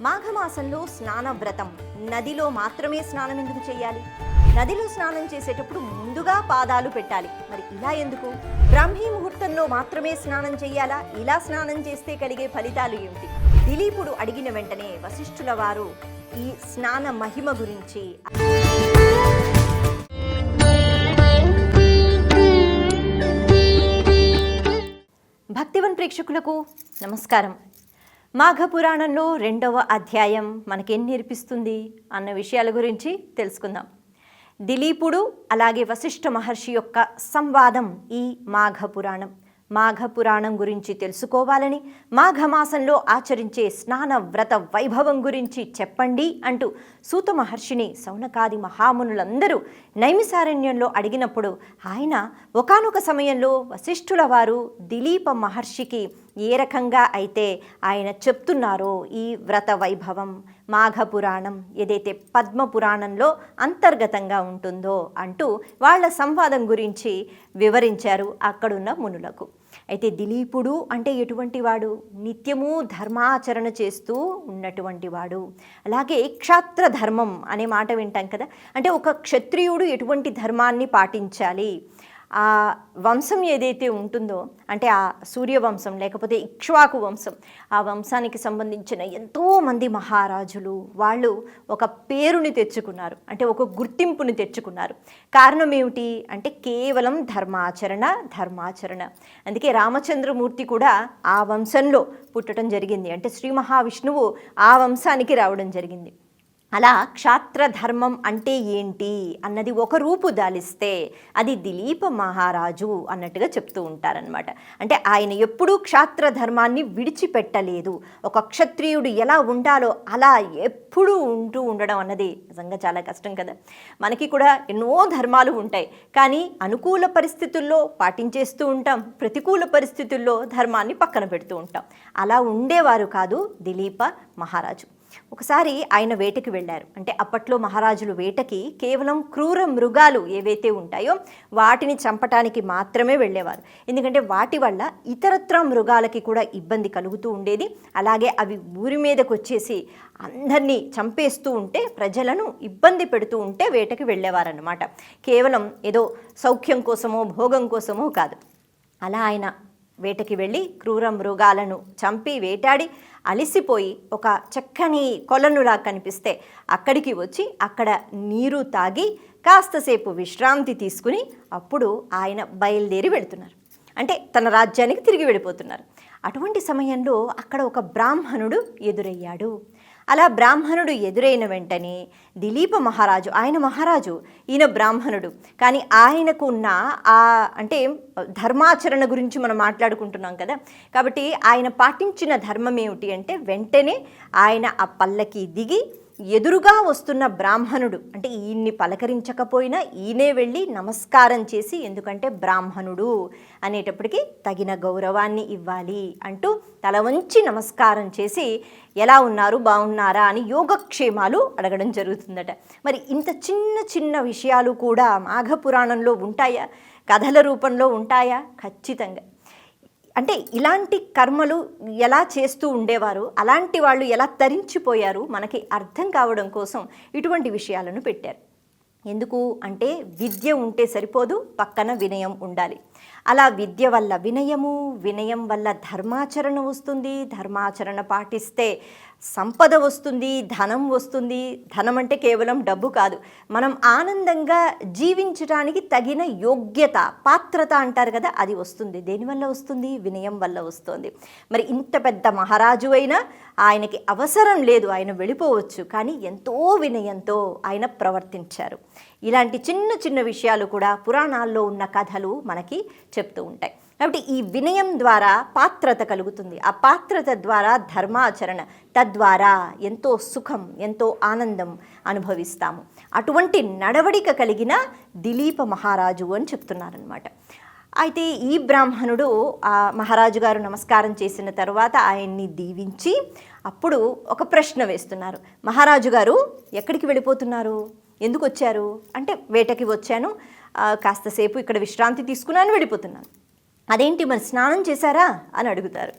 మాఘమాసంలో స్నాన వ్రతం నదిలో మాత్రమే స్నానం ఎందుకు చేయాలి? నదిలో స్నానం చేసేటప్పుడు ముందుగా పాదాలు పెట్టాలి. మరి ఇలా ఎందుకు? బ్రాహ్మీ ముహూర్తంలో మాత్రమే స్నానం చేయాలా? ఇలా స్నానం చేస్తే కలిగే ఫలితాలు ఏమిటి? దిలీపుడు అడిగిన వెంటనే వశిష్ఠుల వారు ఈ స్నాన మహిమ గురించి భక్తివన్ ప్రేక్షకులకు నమస్కారం. మాఘ పురాణంలో రెండవ అధ్యాయం మనకేం నేర్పిస్తుంది అన్న విషయాల గురించి తెలుసుకుందాం. దిలీపుడు అలాగే వశిష్ఠ మహర్షి యొక్క సంవాదం ఈ మాఘ పురాణం మాఘ పురాణం గురించి తెలుసుకోవాలని మాఘమాసంలో ఆచరించే స్నాన వ్రత వైభవం గురించి చెప్పండి అంటూ సూత మహర్షిని సౌనకాది మహామునులందరూ నైమిసారణ్యంలో అడిగినప్పుడు ఆయన ఒకానొక సమయంలో వశిష్ఠుల వారు దిలీప మహర్షికి ఏ రకంగా అయితే ఆయన చెప్తున్నారో ఈ వ్రత వైభవం మాఘ పురాణం ఏదైతే పద్మ పురాణంలో అంతర్గతంగా ఉంటుందో అంటూ వాళ్ళ సంవాదం గురించి వివరించారు అక్కడున్న మునులకు. అయితే దిలీపుడు అంటే ఎటువంటి వాడు? నిత్యము ధర్మాచరణ చేస్తూ ఉన్నటువంటి వాడు. అలాగే క్షాత్ర ధర్మం అనే మాట వింటాం కదా? అంటే ఒక క్షత్రియుడు ఎటువంటి ధర్మాన్ని పాటించాలి? ఆ వంశం ఏదైతే ఉంటుందో అంటే ఆ సూర్యవంశం లేకపోతే ఇక్ష్వాకు వంశం ఆ వంశానికి సంబంధించిన ఎంతోమంది మహారాజులు వాళ్ళు ఒక పేరుని తెచ్చుకున్నారు అంటే ఒక గుర్తింపుని తెచ్చుకున్నారు. కారణం ఏమిటి? అంటే కేవలం ధర్మాచరణ ధర్మాచరణ. అందుకే రామచంద్రమూర్తి కూడా ఆ వంశంలో పుట్టడం జరిగింది. అంటే శ్రీ మహావిష్ణువు ఆ వంశానికి రావడం జరిగింది. అలా క్షాత్రధర్మం అంటే ఏంటి అన్నది ఒక రూపు దాలిస్తే అది దిలీప మహారాజు అన్నట్టుగా చెప్తూ ఉంటారనమాట అంటే ఆయన ఎప్పుడూ క్షాత్ర ధర్మాన్ని విడిచిపెట్టలేదు. ఒక క్షత్రియుడు ఎలా ఉండాలో అలా ఎప్పుడూ ఉంటూ ఉండడం అన్నది నిజంగా చాలా కష్టం కదా. మనకి కూడా ఎన్నో ధర్మాలు ఉంటాయి. కానీ అనుకూల పరిస్థితుల్లో పాటించేస్తూ ఉంటాం. ప్రతికూల పరిస్థితుల్లో ధర్మాన్ని పక్కన పెడుతూ ఉంటాం. అలా ఉండేవారు కాదు దిలీప మహారాజు. ఒకసారి ఆయన వేటకి వెళ్ళారు. అంటే అప్పట్లో మహారాజులు వేటకి కేవలం క్రూర మృగాలు ఏవైతే ఉంటాయో వాటిని చంపటానికి మాత్రమే వెళ్ళేవారు. ఎందుకంటే వాటి వల్ల ఇతరత్ర మృగాలకి కూడా ఇబ్బంది కలుగుతూ ఉండేది. అలాగే అవి ఊరి మీదకి వచ్చేసి అందరినీ చంపేస్తూ ఉంటే ప్రజలను ఇబ్బంది పెడుతూ ఉంటే వేటకి వెళ్ళేవారన్నమాట. కేవలం ఏదో సౌఖ్యం కోసమో భోగం కోసమో కాదు. అలా ఆయన వేటకి వెళ్ళి క్రూర మృగాలను చంపి వేటాడి అలిసిపోయి ఒక చక్కని కొలనులా కనిపిస్తే అక్కడికి వచ్చి అక్కడ నీరు తాగి కాస్తసేపు విశ్రాంతి తీసుకుని అప్పుడు ఆయన బయలుదేరి వెళుతున్నారు. అంటే తన రాజ్యానికి తిరిగి వెళ్ళిపోతున్నారు. అటువంటి సమయంలో అక్కడ ఒక బ్రాహ్మణుడు ఎదురయ్యాడు. అలా బ్రాహ్మణుడు ఎదురైన వెంటనే దిలీప మహారాజు ఆయన మహారాజు ఈయన బ్రాహ్మణుడు. కానీ ఆయనకు ఉన్న ఆ అంటే ధర్మాచరణ గురించి మనం మాట్లాడుకుంటున్నాం కదా. కాబట్టి ఆయన పాటించిన ధర్మం ఏమిటి అంటే వెంటనే ఆయన ఆ పల్లకి దిగి ఎదురుగా వస్తున్న బ్రాహ్మణుడు అంటే ఈయన్ని పలకరించకపోయినా ఈయనే వెళ్ళి నమస్కారం చేసి ఎందుకంటే బ్రాహ్మణుడు అనేటప్పటికీ తగిన గౌరవాన్ని ఇవ్వాలి అంటూ తల వంచి నమస్కారం చేసి ఎలా ఉన్నారు? బాగున్నారా? అని యోగక్షేమాలు అడగడం జరుగుతుందట. మరి ఇంత చిన్న చిన్న విషయాలు కూడా మాఘ పురాణంలో ఉంటాయా? కథల రూపంలో ఉంటాయా? ఖచ్చితంగా. అంటే ఇలాంటి కర్మలు ఎలా చేస్తూ ఉండేవారు అలాంటి వాళ్ళు ఎలా తరించిపోయారు మనకి అర్థం కావడం కోసం ఇటువంటి విషయాలను పెట్టారు. ఎందుకు అంటే విద్య ఉంటే సరిపోదు పక్కన వినయం ఉండాలి. అలా విద్య వల్ల వినయము వినయం వల్ల ధర్మాచరణ వస్తుంది. ధర్మాచరణ పాటిస్తే సంపద వస్తుంది ధనం వస్తుంది. ధనం అంటే కేవలం డబ్బు కాదు. మనం ఆనందంగా జీవించడానికి తగిన యోగ్యత పాత్రత అంటారు కదా అది వస్తుంది. దేనివల్ల వస్తుంది? వినయం వల్ల వస్తుంది. మరి ఇంత పెద్ద మహారాజు అయినా ఆయనకి అవసరం లేదు. ఆయన వెళ్ళిపోవచ్చు. కానీ ఎంతో వినయంతో ఆయన ప్రవర్తించారు. ఇలాంటి చిన్న చిన్న విషయాలు కూడా పురాణాల్లో ఉన్న కథలు మనకి చెప్తూ ఉంటాయి. కాబట్టి ఈ వినయం ద్వారా పాత్రత కలుగుతుంది. ఆ పాత్రత ద్వారా ధర్మాచరణ తద్వారా ఎంతో సుఖం ఎంతో ఆనందం అనుభవిస్తాము. అటువంటి నడవడిక కలిగిన దిలీప మహారాజు అని చెప్తున్నారనమాట అయితే ఈ బ్రాహ్మణుడు ఆ మహారాజు గారు నమస్కారం చేసిన తర్వాత ఆయన్ని దీవించి అప్పుడు ఒక ప్రశ్న వేస్తున్నారు. మహారాజు గారు ఎక్కడికి వెళ్ళిపోతున్నారు? ఎందుకు వచ్చారు అంటే వేటకి వచ్చాను. కాస్తసేపు ఇక్కడ విశ్రాంతి తీసుకున్నాను వెళ్ళిపోతున్నాను. అదేంటి మరి స్నానం చేశారా? అని అడుగుతారు.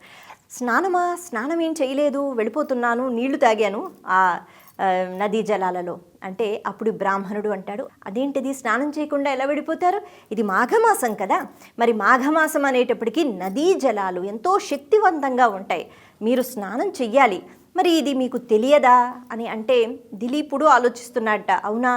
స్నానమా? స్నానం ఏం చేయలేదు. వెళ్ళిపోతున్నాను నీళ్ళు తాగాను ఆ ఆ, నదీ జలాలలో. అంటే అప్పుడు బ్రాహ్మణుడు అంటాడు అదేంటిది? స్నానం చేయకుండా ఎలా వెళ్ళిపోతారు? ఇది మాఘమాసం కదా. మరి మాఘమాసం అనేటప్పటికీ నదీ జలాలు ఎంతో శక్తివంతంగా ఉంటాయి. మీరు స్నానం చెయ్యాలి. మరి ఇది మీకు తెలియదా అని అంటే దిలీపుడు ఆలోచిస్తున్నట్ట అవునా?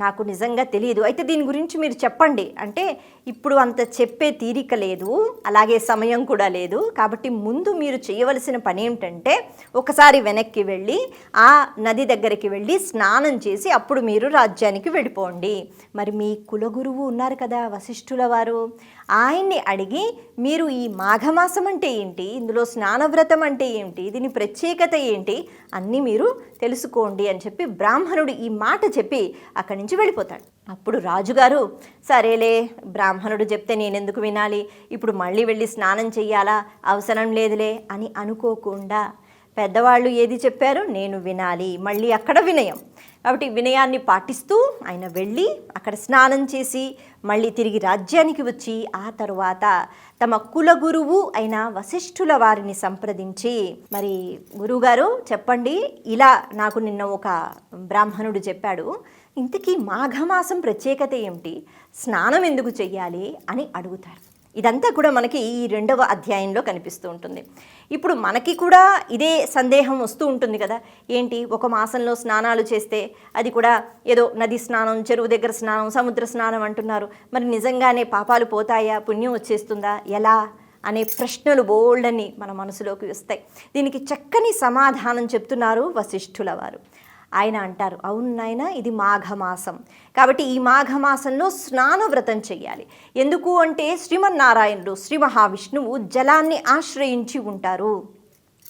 నాకు నిజంగా తెలియదు అయితే దీని గురించి మీరు చెప్పండి. అంటే ఇప్పుడు అంత చెప్పే తీరిక లేదు అలాగే సమయం కూడా లేదు. కాబట్టి ముందు మీరు చేయవలసిన పని ఏమిటంటే ఒకసారి వెనక్కి వెళ్ళి ఆ నది దగ్గరికి వెళ్ళి స్నానం చేసి అప్పుడు మీరు రాజ్యానికి వెళ్ళిపోండి. మరి మీ కులగురువు ఉన్నారు కదా వశిష్ఠుల వారు. ఆయన్ని అడిగి మీరు ఈ మాఘమాసం అంటే ఏంటి? ఇందులో స్నానవ్రతం అంటే ఏంటి? దీని ప్రత్యేకత ఏంటి? అన్నీ మీరు తెలుసుకోండి అని చెప్పి బ్రాహ్మణుడు ఈ మాట చెప్పి అక్కడి నుంచి వెళ్ళిపోతాడు. అప్పుడు రాజుగారు సరేలే బ్రాహ్మణుడు చెప్తే నేనెందుకు వినాలి? ఇప్పుడు మళ్ళీ వెళ్ళి స్నానం చెయ్యాలా? అవసరం లేదులే అని అనుకోకుండా పెద్దవాళ్ళు ఏది చెప్పారో? నేను వినాలి మళ్ళీ అక్కడ వినయం. కాబట్టి వినయాన్ని పాటిస్తూ ఆయన వెళ్ళి అక్కడ స్నానం చేసి మళ్ళీ తిరిగి రాజ్యానికి వచ్చి ఆ తరువాత తమ కుల గురువు అయిన వశిష్ఠుల వారిని సంప్రదించి మరి గురువుగారు చెప్పండి. ఇలా నాకు నిన్న ఒక బ్రాహ్మణుడు చెప్పాడు. ఇంతకీ మాఘమాసం ప్రత్యేకత ఏమిటి? స్నానం ఎందుకు చెయ్యాలి? అని అడుగుతారు ఇదంతా కూడా మనకి ఈ రెండవ అధ్యాయంలో కనిపిస్తూ ఉంటుంది. ఇప్పుడు మనకి కూడా ఇదే సందేహం వస్తూ ఉంటుంది కదా? ఏంటి? ఒక మాసంలో స్నానాలు చేస్తే అది కూడా ఏదో నది స్నానం చెరువు దగ్గర స్నానం సముద్ర స్నానం అంటున్నారు. మరి నిజంగానే పాపాలు పోతాయా? పుణ్యం వచ్చేస్తుందా? ఎలా? అనే ప్రశ్నలు బోల్డని మన మనసులోకి వస్తాయి. దీనికి చక్కని సమాధానం చెప్తున్నారు వశిష్ఠుల వారు. ఆయన అంటారు. అవును నాయన ఇది మాఘమాసం. కాబట్టి ఈ మాఘమాసంలో స్నాన వ్రతం చెయ్యాలి. ఎందుకు అంటే శ్రీమన్నారాయణుడు శ్రీ మహావిష్ణువు జలాన్ని ఆశ్రయించి ఉంటారు.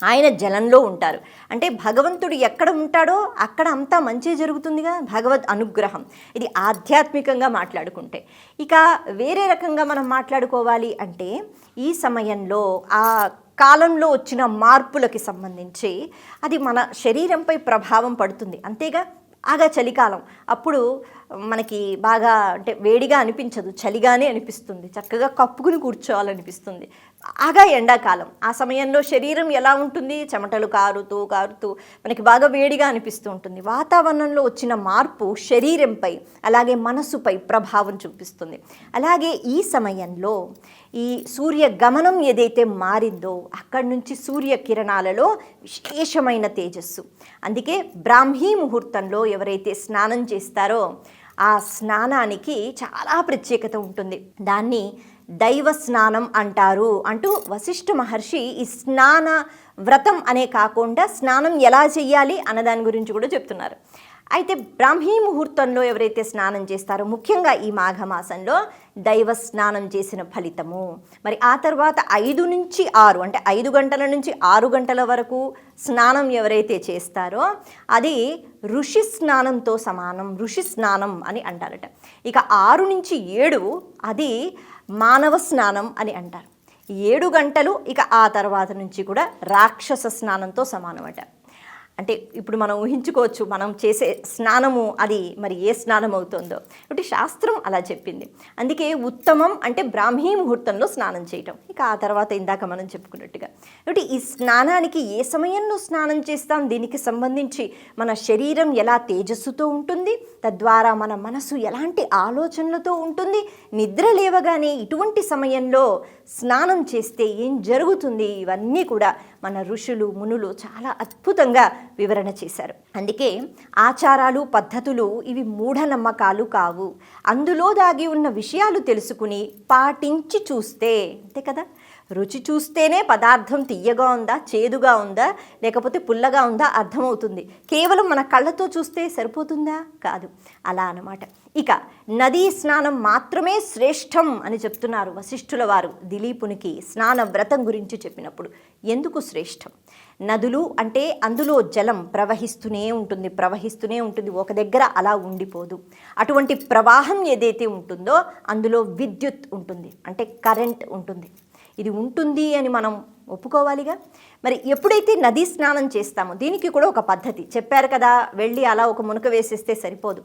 ఆయన జలంలో ఉంటారు. అంటే భగవంతుడు ఎక్కడ ఉంటాడో అక్కడ అంతా మంచి జరుగుతుందిగా భగవద్ అనుగ్రహం. ఇది ఆధ్యాత్మికంగా మాట్లాడుకుంటే. ఇక వేరే రకంగా మనం మాట్లాడుకోవాలి అంటే ఈ సమయంలో ఆ కాలంలో వచ్చిన మార్పులకి సంబంధించి అది మన శరీరంపై ప్రభావం పడుతుంది. అంతేగా ఆగా చలికాలం. అప్పుడు మనకి బాగా అంటే వేడిగా అనిపించదు చలిగానే అనిపిస్తుంది చక్కగా కప్పుకుని కూర్చోవాలనిపిస్తుంది. బాగా ఎండాకాలం. ఆ సమయంలో శరీరం ఎలా ఉంటుంది? చెమటలు కారుతూ కారుతూ మనకి బాగా వేడిగా అనిపిస్తూ ఉంటుంది. వాతావరణంలో వచ్చిన మార్పు శరీరంపై అలాగే మనసుపై ప్రభావం చూపిస్తుంది. అలాగే ఈ సమయంలో ఈ సూర్య గమనం ఏదైతే మారిందో అక్కడి నుంచి సూర్య కిరణాలలో విశేషమైన తేజస్సు. అందుకే బ్రాహ్మీ ముహూర్తంలో ఎవరైతే స్నానం చేస్తారో ఆ స్నానానికి చాలా ప్రత్యేకత ఉంటుంది. దాన్ని దైవ స్నానం అంటారు అంటూ వశిష్ఠ మహర్షి ఈ స్నాన వ్రతం అనే కాకుండా స్నానం ఎలా చెయ్యాలి అన్న దాని గురించి కూడా చెప్తున్నారు. అయితే బ్రాహ్మీ ముహూర్తంలో ఎవరైతే స్నానం చేస్తారో ముఖ్యంగా ఈ మాఘమాసంలో దైవ స్నానం చేసిన ఫలితము. మరి ఆ తర్వాత ఐదు నుంచి ఆరు అంటే ఐదు గంటల నుంచి ఆరు గంటల వరకు స్నానం ఎవరైతే చేస్తారో అది ఋషి స్నానంతో సమానం ఋషి స్నానం అని అంటారట. ఇక ఆరు నుంచి ఏడు అది మానవ స్నానం అని అంటారు. ఏడు గంటలు ఇక ఆ తర్వాత నుంచి కూడా రాక్షస స్నానంతో సమానమట. అంటే ఇప్పుడు మనం ఊహించుకోవచ్చు మనం చేసే స్నానము అది మరి ఏ స్నానం అవుతుందో కాబట్టి శాస్త్రం అలా చెప్పింది. అందుకే ఉత్తమం అంటే బ్రాహ్మీ ముహూర్తంలో స్నానం చేయటం. ఇక ఆ తర్వాత ఇందాక మనం చెప్పుకున్నట్టుగా. కాబట్టి ఈ స్నానానికి ఏ సమయంలో స్నానం చేస్తాం? దీనికి సంబంధించి మన శరీరం ఎలా తేజస్సుతో ఉంటుంది? తద్వారా మన మనసు ఎలాంటి ఆలోచనలతో ఉంటుంది? నిద్ర లేవగానే ఇటువంటి సమయంలో స్నానం చేస్తే ఏం జరుగుతుంది? ఇవన్నీ కూడా మన ఋషులు మునులు చాలా అద్భుతంగా వివరణ చేశారు. అందుకే ఆచారాలు పద్ధతులు ఇవి మూఢనమ్మకాలు కావు. అందులో దాగి ఉన్న విషయాలు తెలుసుకుని పాటించి చూస్తే అంతే కదా? రుచి చూస్తేనే పదార్థం తీయగా ఉందా చేదుగా ఉందా లేకపోతే పుల్లగా ఉందా అర్థమవుతుంది. కేవలం మన కళ్ళతో చూస్తే సరిపోతుందా? కాదు. అలా అన్నమాట. ఇక నదీ స్నానం మాత్రమే శ్రేష్టం అని చెప్తున్నారు వశిష్ఠుల వారు దిలీపునికి స్నాన వ్రతం గురించి చెప్పినప్పుడు. ఎందుకు శ్రేష్టం? నదులు అంటే అందులో జలం ప్రవహిస్తూనే ఉంటుంది ప్రవహిస్తూనే ఉంటుంది. ఒక దగ్గర అలా ఉండిపోదు. అటువంటి ప్రవాహం ఏదైతే ఉంటుందో అందులో విద్యుత్ ఉంటుంది. అంటే కరెంట్ ఉంటుంది. ఇది ఉంటుంది అని మనం ఒప్పుకోవాలిగా? మరి ఎప్పుడైతే నదీ స్నానం చేస్తామో దీనికి కూడా ఒక పద్ధతి. చెప్పారు కదా వెళ్ళి అలా ఒక మునక వేసేస్తే సరిపోదు.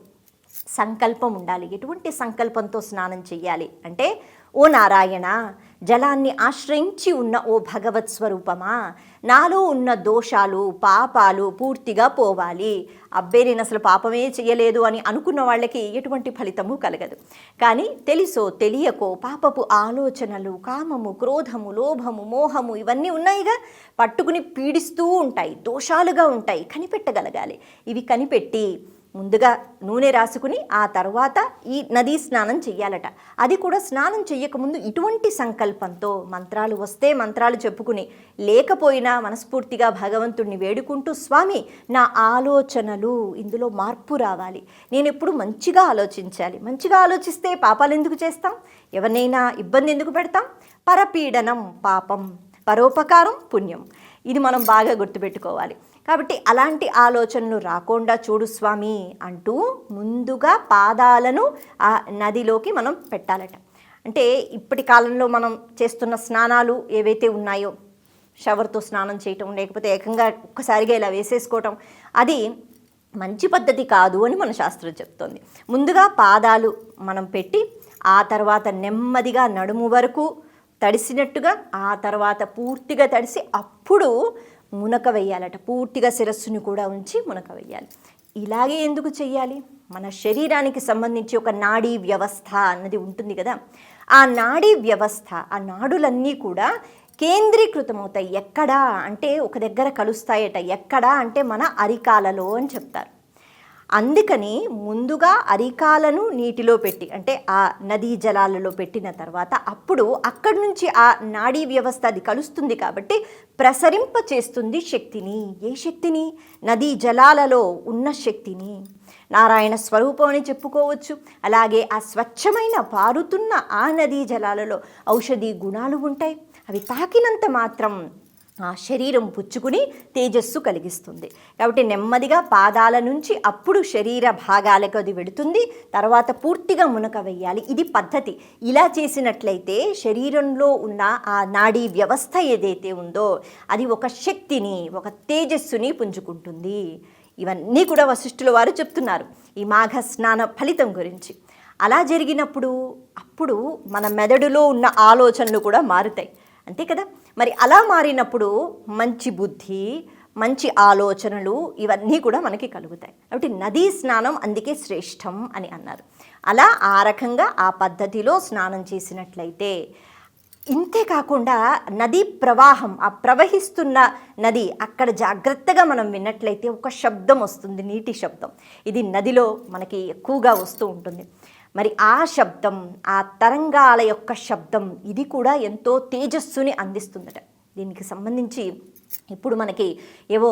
సంకల్పం ఉండాలి. ఎటువంటి సంకల్పంతో స్నానం చేయాలి అంటే ఓ నారాయణ జలాన్ని ఆశ్రయించి ఉన్న ఓ భగవత్ స్వరూపమా? నాలో ఉన్న దోషాలు పాపాలు పూర్తిగా పోవాలి. అబ్బే నేను అసలు పాపమే చేయలేదు అని అనుకున్న వాళ్ళకి ఎటువంటి ఫలితము కలగదు. కానీ తెలుసో తెలియకో పాపపు ఆలోచనలు కామము క్రోధము లోభము మోహము ఇవన్నీ ఉన్నాయిగా? పట్టుకుని పీడిస్తూ ఉంటాయి దోషాలుగా ఉంటాయి కనిపెట్టగలగాలి. ఇవి కనిపెట్టి ముందుగా నూనె రాసుకుని ఆ తర్వాత ఈ నదీ స్నానం చెయ్యాలట. అది కూడా స్నానం చెయ్యకముందు ఇటువంటి సంకల్పంతో మంత్రాలు వస్తే మంత్రాలు చెప్పుకుని లేకపోయినా మనస్ఫూర్తిగా భగవంతుణ్ణి వేడుకుంటూ స్వామి నా ఆలోచనలు ఇందులో మార్పు రావాలి. నేను ఎప్పుడు మంచిగా ఆలోచించాలి. మంచిగా ఆలోచిస్తే పాపాలు ఎందుకు చేస్తాం? ఎవరినైనా ఇబ్బంది ఎందుకు పెడతాం? పరపీడనం పాపం పరోపకారం పుణ్యం. ఇది మనం బాగా గుర్తుపెట్టుకోవాలి. కాబట్టి అలాంటి ఆలోచనలు రాకుండా చూడు స్వామి అంటూ ముందుగా పాదాలను ఆ నదిలోకి మనం పెట్టాలట. అంటే ఇప్పటి కాలంలో మనం చేస్తున్న స్నానాలు ఏవైతే ఉన్నాయో షవర్తో స్నానం చేయటం లేకపోతే ఏకంగా ఒక్కసారిగా ఇలా వేసేసుకోవటం అది మంచి పద్ధతి కాదు అని మన శాస్త్రం చెప్తోంది. ముందుగా పాదాలు మనం పెట్టి ఆ తర్వాత నెమ్మదిగా నడుము వరకు తడిసినట్టుగా ఆ తర్వాత పూర్తిగా తడిసి అప్పుడు మునక వేయాలట పూర్తిగా శిరస్సుని కూడా ఉంచి మునక వేయాలి ఇలాగే ఎందుకు చెయ్యాలి? మన శరీరానికి సంబంధించి ఒక నాడీ వ్యవస్థ అన్నది ఉంటుంది కదా. ఆ నాడీ వ్యవస్థ ఆ నాడులన్నీ కూడా కేంద్రీకృతమవుతాయి. ఎక్కడా అంటే ఒక దగ్గర కలుస్తాయట. ఎక్కడా అంటే మన అరికాలలో అని చెప్తారు. అందుకని ముందుగా అరికాలను నీటిలో పెట్టి అంటే ఆ నదీ జలాలలో పెట్టిన తర్వాత అప్పుడు అక్కడి నుంచి ఆ నాడీ వ్యవస్థ అది కలుస్తుంది కాబట్టి ప్రసరింప చేస్తుంది శక్తిని. ఏ శక్తిని? నదీ జలాలలో ఉన్న శక్తిని. నారాయణ స్వరూపం అని చెప్పుకోవచ్చు. అలాగే ఆ స్వచ్ఛమైన పారుతున్న ఆ నదీ జలాలలో ఔషధి గుణాలు ఉంటాయి. అవి తాకినంత మాత్రం శరీరం పుచ్చుకుని తేజస్సు కలిగిస్తుంది. కాబట్టి నెమ్మదిగా పాదాల నుంచి అప్పుడు శరీర భాగాలకు అది వెడుతుంది. తర్వాత పూర్తిగా మునక వెయ్యాలి. ఇది పద్ధతి. ఇలా చేసినట్లయితే శరీరంలో ఉన్న ఆ నాడీ వ్యవస్థ ఏదైతే ఉందో అది ఒక శక్తిని ఒక తేజస్సుని పుంజుకుంటుంది. ఇవన్నీ కూడా వశిష్ఠుల వారు చెప్తున్నారు. ఈ మాఘ స్నాన ఫలితం గురించి. అలా జరిగినప్పుడు అప్పుడు మన మెదడులో ఉన్న ఆలోచనలు కూడా మారుతాయి. అంతే కదా? మరి అలా మారినప్పుడు మంచి బుద్ధి మంచి ఆలోచనలు ఇవన్నీ కూడా మనకి కలుగుతాయి. కాబట్టి నదీ స్నానం అందుకే శ్రేష్టం అని అన్నారు. అలా ఆ రకంగా ఆ పద్ధతిలో స్నానం చేసినట్లయితే ఇంతే కాకుండా నదీ ప్రవాహం ఆ ప్రవహిస్తున్న నది అక్కడ జాగ్రత్తగా మనం విన్నట్లయితే ఒక శబ్దం వస్తుంది నీటి శబ్దం. ఇది నదిలో మనకి ఎక్కువగా వస్తూ ఉంటుంది. మరి ఆ శబ్దం ఆ తరంగాల యొక్క శబ్దం ఇది కూడా ఎంతో తేజస్సుని అందిస్తుందట. దీనికి సంబంధించి ఇప్పుడు మనకి ఏవో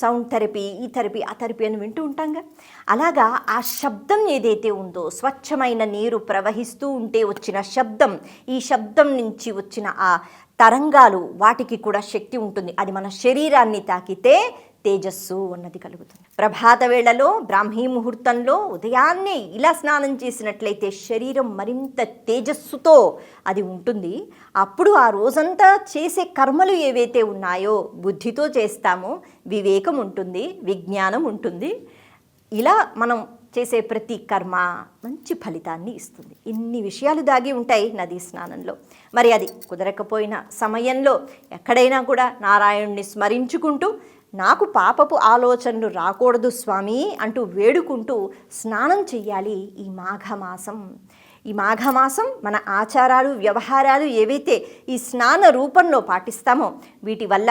సౌండ్ థెరపీ ఈ థెరపీ ఆ థెరపీ అని వింటూ ఉంటాంగా. అలాగా ఆ శబ్దం ఏదైతే ఉందో స్వచ్ఛమైన నీరు ప్రవహిస్తూ ఉంటే వచ్చిన శబ్దం ఈ శబ్దం నుంచి వచ్చిన ఆ తరంగాలు వాటికి కూడా శక్తి ఉంటుంది. అది మన శరీరాన్ని తాకితే తేజస్సు అన్నది కలుగుతుంది. ప్రభాత వేళలో బ్రాహ్మీ ముహూర్తంలో ఉదయాన్నే ఇలా స్నానం చేసినట్లయితే శరీరం మరింత తేజస్సుతో అది ఉంటుంది. అప్పుడు ఆ రోజంతా చేసే కర్మలు ఏవైతే ఉన్నాయో బుద్ధితో చేస్తామో వివేకం ఉంటుంది విజ్ఞానం ఉంటుంది. ఇలా మనం చేసే ప్రతి కర్మ మంచి ఫలితాన్ని ఇస్తుంది. ఇన్ని విషయాలు దాగి ఉంటాయి నదీ స్నానంలో. మరి అది కుదరకపోయిన సమయంలో ఎక్కడైనా కూడా నారాయణుణ్ణి స్మరించుకుంటూ నాకు పాపపు ఆలోచనలు రాకూడదు స్వామి అంటూ వేడుకుంటూ స్నానం చెయ్యాలి ఈ మాఘమాసం. ఈ మాఘమాసం మన ఆచారాలు వ్యవహారాలు ఏవైతే ఈ స్నాన రూపంలో పాటిస్తామో వీటి వల్ల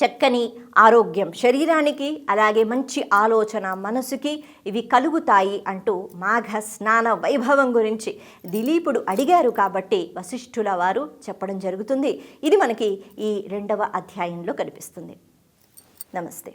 చక్కని ఆరోగ్యం శరీరానికి అలాగే మంచి ఆలోచన మనసుకి ఇవి కలుగుతాయి అంటూ మాఘ స్నాన వైభవం గురించి దిలీపుడు అడిగారు కాబట్టి వశిష్ఠుల వారు చెప్పడం జరుగుతుంది. ఇది మనకి ఈ రెండవ అధ్యాయంలో కనిపిస్తుంది. నమస్తే.